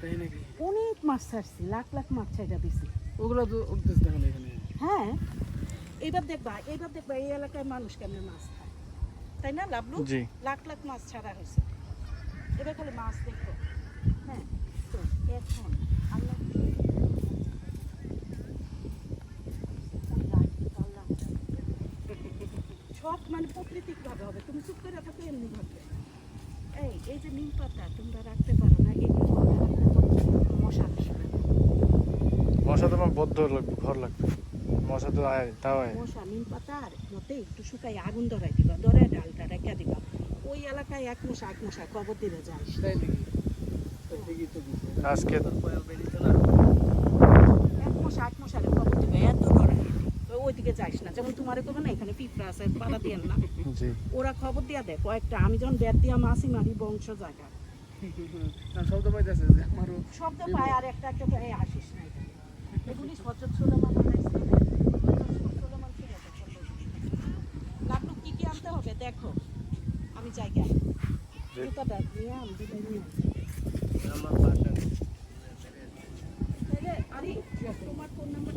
তাই নাকি? অনেক মাছ ছাড়ছি লাখ লাখ মাছ ছাইড়া দিছি। ওগুলো তো উঠতেছে তাহলে এখানে। হ্যাঁ এবার দেখবা এবার দেখবা এই এলাকায় মানুষ কেমন মাছ খায়। তাই না লাভলু লাখ লাখ মাছ ছাড়া হয়েছে। এবার খালি মাছ দেখো। হ্যাঁ তো এখন আল্লাহ সব মানে প্রাকৃতিক ভাবে হবে। তুমি চুপ করে থাকো এমনি ভাববে এই এই যে নিম পাতা তোমরা রাখতে পারো না এগুলো রাখলে তো মশা আসবে মশা তোমার বদ্ধ লাগবে ঘর লাগবে। মশা তো আয় তাও আয়। মশা নিম পাতার মতে একটু শুকাই আগুন ধরাই দিবা ধরাই ডালটা রেখে দিবা। ওই এলাকায় এক মশা এক মশা কবর দিলে যায়। আজকে এক মশা এক মশারে কবর দিবে এত ওইদিকে যাইস না যেমন তোমার করবে না এখানে পিঁপড়া আছে পাড়া দিয়ে না। ওরা খবর দিয়া দেয় কয়েকটা। আমি যখন ব্যাট দিয়া মাছি মারি বংশ জায়গা। শব্দ পাইতেছে শব্দ পায় আর একটা একটা আসিস না দিতে হবে দেখো। আমি জায়গায় জুতাটা নিয়ে আমি দুটো নিয়ে আমার বাসা তোমার ফোন নাম্বার